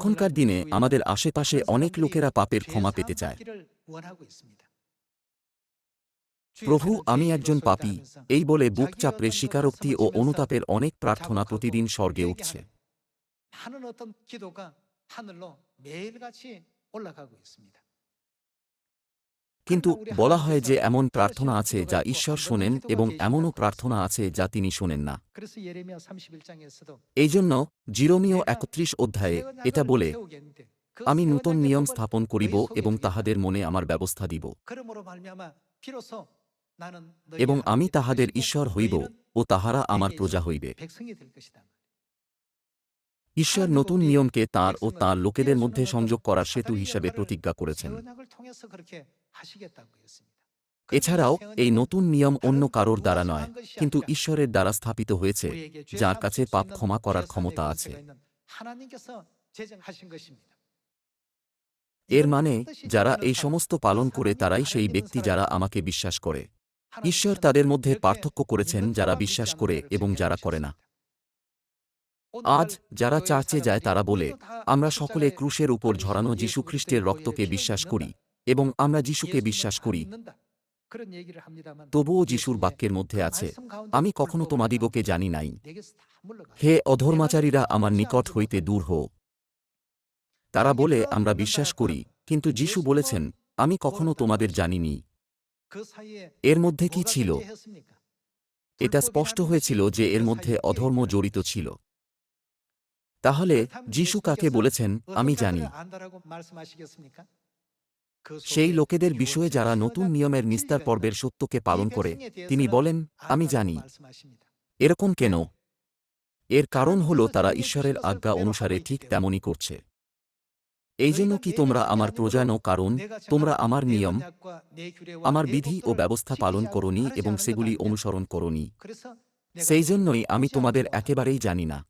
এখনকার দিনে আমাদের আশেপাশে অনেক লোকেরা পাপের ক্ষমা পেতে চায় প্রভু আমি একজন পাপী এই বলে বুক চাপড়ে স্বীকারোক্তি ও অনুতাপের অনেক প্রার্থনা প্রতিদিন স্বর্গে উঠছে 하는 어떤 기도가 하늘로 매일같이 올라가고 있습니다. কিন্তু বলা হয় যে এমন প্রার্থনা আছে যা ঈশ্বর শোনেন এবং এমনও প্রার্থনা আছে যা তিনি শোনেন না। এই জন্য জিরোমীয় একত্রিশ অধ্যায়ে এটা বলে, আমি নূতন নিয়ম স্থাপন করিব এবং তাহাদের মনে আমার ব্যবস্থা দিব। এবং আমি তাহাদের ঈশ্বর হইব ও তাহারা আমার প্রজা হইবে। ঈশ্বর নতুন নিয়মকে তার ও তার লোকেদের মধ্যে সংযোগ করার সেতু হিসাবে প্রতিজ্ঞা করেছেন। এছাড়াও এই নতুন নিয়ম অন্য কারোর দ্বারা নয় কিন্তু ঈশ্বরের দ্বারা স্থাপিত হয়েছে যার কাছে পাপ ক্ষমা করার ক্ষমতা আছে। এর মানে যারা এই সমস্ত পালন করে তারাই সেই ব্যক্তি যারা আমাকে বিশ্বাস করে। ঈশ্বর তাদের মধ্যে পার্থক্য করেছেন যারা বিশ্বাস করে এবং যারা করে না। আজ যারা চার্চে যায় তারা বলে আমরা সকলে ক্রুশের উপর ঝরানো যীশুখ্রিস্টের রক্তকে বিশ্বাস করি। এবং আমরা যিশুকে বিশ্বাস করি। তবুও যিশুর বাক্যের মধ্যে আছে, আমি কখনো তোমাদিগকে জানি নাই। হে অধর্মাচারীরা, আমার নিকট হইতে দূর হও। তারা বলে, আমরা বিশ্বাস করি, কিন্তু যিশু বলেছেন, আমি কখনো তোমাদের জানিনি। এর মধ্যে কি ছিল? এটা স্পষ্ট হয়েছিল যে এর মধ্যে অধর্ম জড়িত ছিল। তাহলে, যিশু কাকে বলেছেন, আমি জানি। সেই লোকেদের বিষয়ে যারা নতুন নিয়মের নিস্তার পর্বের সত্যকে পালন করে, তিনি বলেন, আমি জানি। এরকম কেন? এর কারণ হল, তারা ঈশ্বরের আজ্ঞা অনুসারে ঠিক তেমনই করছে। এই জন্য কি তোমরা আমার প্রজা নও কারণ, তোমরা আমার নিয়ম, আমার বিধি ও ব্যবস্থা পালন করনি এবং সেগুলি অনুসরণ করনি। সেই জন্যই আমি তোমাদের একেবারেই জানি না।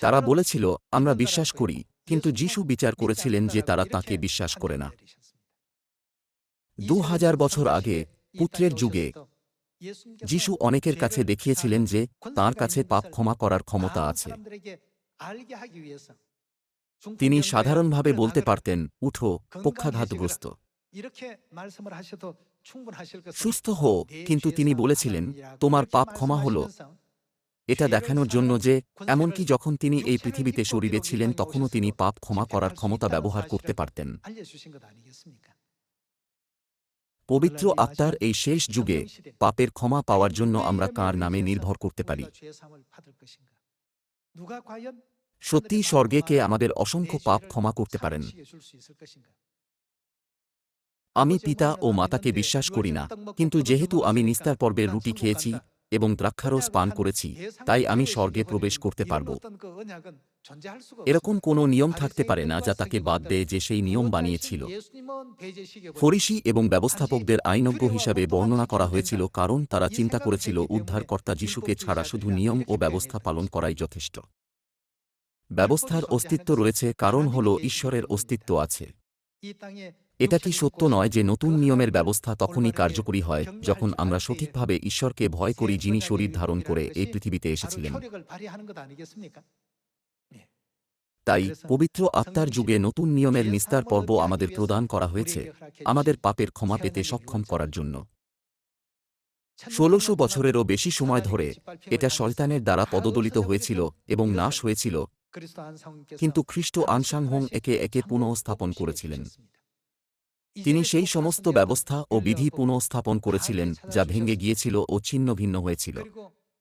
তারা বলেছিল, আমরা বিশ্বাস করি, কিন্তু যিশু বিচার করেছিলেন যে তারা তাকে বিশ্বাস করে না। দু হাজার বছর আগে পুত্রের যুগে, যিশু অনেকের কাছে দেখিয়েছিলেন যে তার কাছে পাপ ক্ষমা করার ক্ষমতা আছে। তিনি সাধারণভাবে বলতে পারতেন, উঠো, পক্ষাঘাতগ্রস্ত। সুস্থ হো কিন্তু তিনি বলেছিলেন, তোমার পাপ ক্ষমা হল। এটা দেখানোর জন্য যে, এমনকি যখন তিনি এই পৃথিবীতে শরীরে ছিলেন, তখনও তিনি পাপ ক্ষমা করার ক্ষমতা ব্যবহার করতে পারতেন। পবিত্র আত্মার এই শেষ যুগে পাপের ক্ষমা পাওয়ার জন্য আমরা কার নামে নির্ভর করতে পারি? সত্যিই স্বর্গে কে আমাদের অসংখ্য পাপ ক্ষমা করতে পারেন। আমি পিতা ও মাতাকে বিশ্বাস করি না কিন্তু যেহেতু আমি নিস্তার পর্বের রুটি খেয়েছি এবং দ্রাক্ষারস পান করেছি তাই আমি স্বর্গে প্রবেশ করতে পারব। এরকম কোনো নিয়ম থাকতে পারে না যা তাকে বাদ দেয় যে সেই নিয়ম বানিয়েছিল। ফরিসি এবং ব্যবস্থাপকদের আইনজ্ঞ হিসাবে বর্ণনা করা হয়েছিল কারণ তারা চিন্তা করেছিল উদ্ধারকর্তা যিশুকে ছাড়া শুধু নিয়ম ও ব্যবস্থা পালন করাই যথেষ্ট। ব্যবস্থার অস্তিত্ব রয়েছে কারণ হল ঈশ্বরের অস্তিত্ব আছে। এটা কি সত্য নয় যে নতুন নিয়মের ব্যবস্থা তখনই কার্যকরী হয় যখন আমরা সঠিকভাবে ঈশ্বরকে ভয় করি যিনি শরীর ধারণ করে এই পৃথিবীতে এসেছিলেন। তাই পবিত্র আত্মার যুগে নতুন নিয়মের নিস্তার পর্ব আমাদের প্রদান করা হয়েছে আমাদের পাপের ক্ষমা পেতে সক্ষম করার জন্য। ষোলশো বছরেরও বেশি সময় ধরে এটা শয়তানের দ্বারা পদদলিত হয়েছিল এবং নাশ হয়েছিল। কিন্তু খ্রিস্ট আনসাংহং একে একে পুনঃস্থাপন করেছিলেন। তিনি সেই সমস্ত ব্যবস্থা ও বিধি পুনঃস্থাপন করেছিলেন যা ভেঙে গিয়েছিল ও ছিন্ন ভিন্ন হয়েছিল।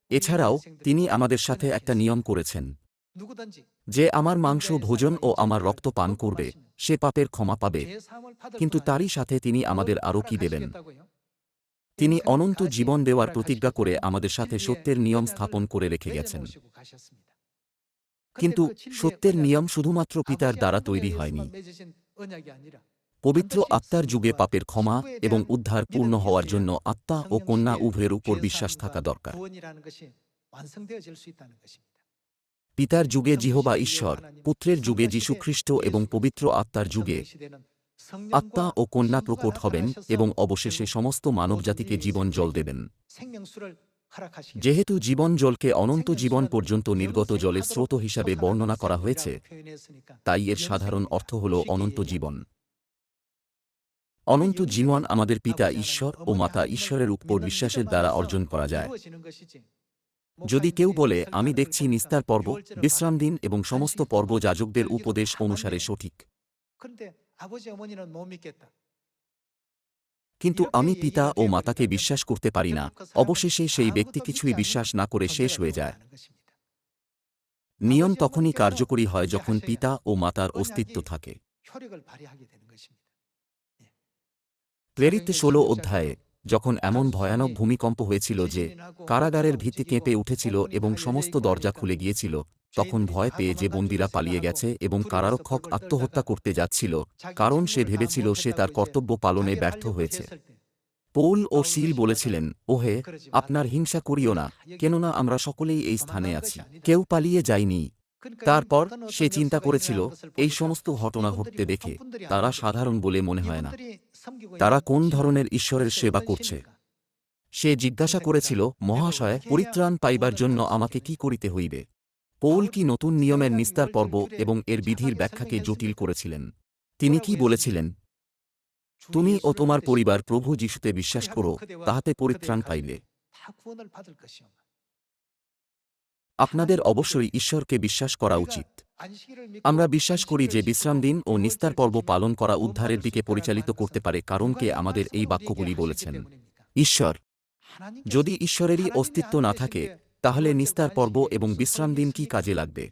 এছাড়াও তিনি আমাদের সাথে একটা নিয়ম করেছেন। যে আমার মাংস ভোজন ও আমার রক্ত পান করবে সে পাপের ক্ষমা পাবে। কিন্তু তারই সাথে তিনি আমাদের আরও কি দেবেন? তিনি অনন্ত জীবন দেওয়ার প্রতিজ্ঞা করে আমাদের সাথে সত্যের নিয়ম স্থাপন করে রেখে গেছেন। কিন্তু সত্যের নিয়ম শুধুমাত্র পিতার দ্বারা তৈরি হয়নি। পবিত্র আত্মার যুগে পাপের ক্ষমা এবং উদ্ধার পূর্ণ হওয়ার জন্য আত্মা ও কন্যা উভয়ের উপর বিশ্বাস থাকা দরকার। পিতার যুগে জিহবা ঈশ্বর, পুত্রের যুগে যীশুখ্রিস্ট এবং পবিত্র আত্মার যুগে। আত্মা ও কন্যা প্রকট হবেন এবং অবশেষে সমস্ত মানবজাতিকে জীবন জল দেবেন। যেহেতু জীবন জলকে অনন্ত জীবন পর্যন্ত নির্গত জলের স্রোত হিসাবে বর্ণনা করা হয়েছে, তাই এর সাধারণ অর্থ হল অনন্ত জীবন। অনন্ত জীবন আমাদের পিতা ঈশ্বর ও মাতা ঈশ্বরের উপর বিশ্বাসের দ্বারা অর্জন করা যায়। যদি কেউ বলে আমি দেখছি নিস্তার পর্ব বিশ্রাম দিন এবং সমস্ত পর্ব যাজকদের উপদেশ অনুসারে সঠিক। কিন্তু আমি পিতা ও মাতাকে বিশ্বাস করতে পারি না। অবশেষে সেই ব্যক্তি কিছুই বিশ্বাস না করে শেষ হয়ে যায়। নিয়ম তখনই কার্যকরী হয় যখন পিতা ও মাতার অস্তিত্ব থাকে। প্রেরিত ষোলো অধ্যায়ে যখন এমন ভয়ানক ভূমিকম্প হয়েছিল যে কারাগারের ভিত্তি কেঁপে উঠেছিল এবং সমস্ত দরজা খুলে গিয়েছিল, তখন ভয় পেয়ে যে বন্দিরা পালিয়ে গেছে এবং কারারক্ষক আত্মহত্যা করতে যাচ্ছিল, কারণ সে ভেবেছিল সে তার কর্তব্য পালনে ব্যর্থ হয়েছে। পৌল ও শিল বলেছিলেন, ওহে, আপনার হিংসা করিও না, কেননা আমরা সকলেই এই স্থানে আছি, কেউ পালিয়ে যায়নি। তারপর সে চিন্তা করেছিল, এই সমস্ত ঘটনা ঘটতে দেখে তারা সাধারণ বলে মনে হয় না। তারা কোন ধরনের ঈশ্বরের সেবা করছে সে জিজ্ঞাসা করেছিল মহাশয় পরিত্রাণ পাইবার জন্য আমাকে কি করিতে হইবে পৌল কি নতুন নিয়মের নিস্তার পর্ব এবং এর বিধির ব্যাখ্যাকে জটিল করেছিলেন তিনি কি বলেছিলেন তুমি ও তোমার পরিবার প্রভু যিশুতে বিশ্বাস করো তাহাতে পরিত্রাণ পাইলে আপনাদের অবশ্যই ঈশ্বরকে বিশ্বাস করা উচিত আমরা বিশ্বাস করি যে বিশ্রাম দিন ও নিস্তার পর্ব পালন করা উদ্ধারের দিকে পরিচালিত করতে পারে কারণ কে আমাদের এই বাক্যগুলি বলেছেন। ঈশ্বর, যদি ঈশ্বরেরই অস্তিত্ব না থাকে, তাহলে নিস্তার পর্ব এবং বিশ্রাম দিন কি কাজে লাগবে?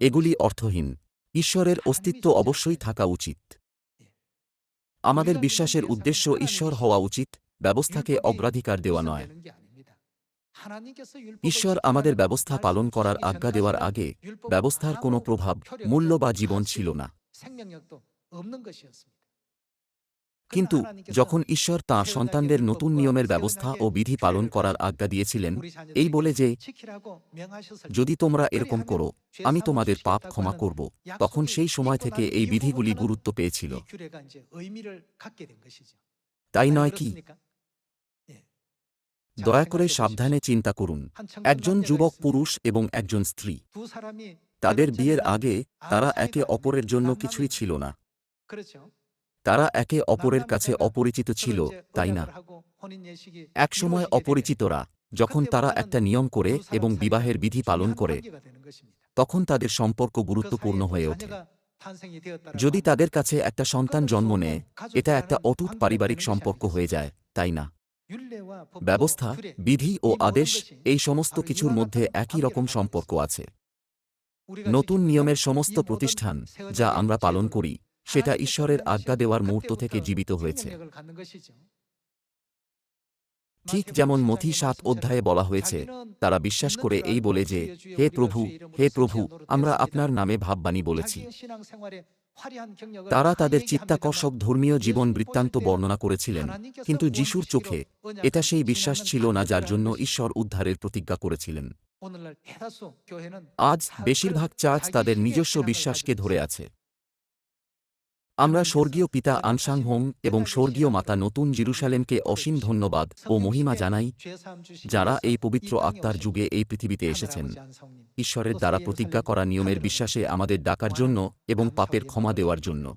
এগুলি অর্থহীন। ঈশ্বরের অস্তিত্ব অবশ্যই থাকা উচিত। আমাদের বিশ্বাসের উদ্দেশ্য ঈশ্বর হওয়া উচিত, ব্যবস্থাকে অগ্রাধিকার দেওয়া নয়। ঈশ্বর আমাদের ব্যবস্থা পালন করার আজ্ঞা দেওয়ার আগে ব্যবস্থার কোনো প্রভাব মূল্য বা জীবন ছিল না। কিন্তু যখন ঈশ্বর তাঁর সন্তানদের নতুন নিয়মের ব্যবস্থা ও বিধি পালন করার আজ্ঞা দিয়েছিলেন। এই বলে যে যদি তোমরা এরকম করো আমি তোমাদের পাপ ক্ষমা করব। তখন সেই সময় থেকে এই বিধিগুলি গুরুত্ব পেয়েছিল। তাই নয় কি? দয়া করে সাবধানে চিন্তা করুন। একজন যুবক পুরুষ এবং একজন স্ত্রী। তাদের বিয়ের আগে তারা একে অপরের জন্য কিছুই ছিল না। তারা একে অপরের কাছে অপরিচিত ছিল তাই না? একসময় অপরিচিতরা যখন তারা একটা নিয়ম করে এবং বিবাহের বিধি পালন করে তখন তাদের সম্পর্ক গুরুত্বপূর্ণ হয়ে ওঠে। যদি তাদের কাছে একটা সন্তান জন্ম নেয় এটা একটা অটুট পারিবারিক সম্পর্ক হয়ে যায় তাই না? ব্যবস্থা বিধি ও আদেশ এই সমস্ত কিছুর মধ্যে একই রকম সম্পর্ক আছে। নতুন নিয়মের সমস্ত প্রতিষ্ঠান যা আমরা পালন করি সেটা ঈশ্বরের আজ্ঞা দেওয়ার মুহূর্ত থেকে জীবিত হয়েছে। ঠিক যেমন মথি সাত অধ্যায়ে বলা হয়েছে তারা বিশ্বাস করে এই বলে যে হে প্রভু হে প্রভু আমরা আপনার নামে ভাববাণী বলেছি। তারা তাদের চিত্তাকর্ষক ধর্মীয় জীবন বৃত্তান্ত বর্ণনা করেছিলেন। কিন্তু যিশুর চোখে এটা সেই বিশ্বাস ছিল না যার জন্য ঈশ্বর উদ্ধারের প্রতিজ্ঞা করেছিলেন। আজ বেশিরভাগ চার্চ তাদের নিজস্ব বিশ্বাসকে ধরে আছে। আমরা স্বর্গীয় পিতা আনসাং হোম এবং স্বর্গীয় মাতা নতুন জিরুসালেমকে অসীম ধন্যবাদ ও মহিমা জানাই, যারা এই পবিত্র আত্মার যুগে এই পৃথিবীতে এসেছেন। ঈশ্বরের দ্বারা প্রতিজ্ঞা করা নিয়মের বিশ্বাসে আমাদের ডাকার জন্য এবং পাপের ক্ষমা দেওয়ার জন্য।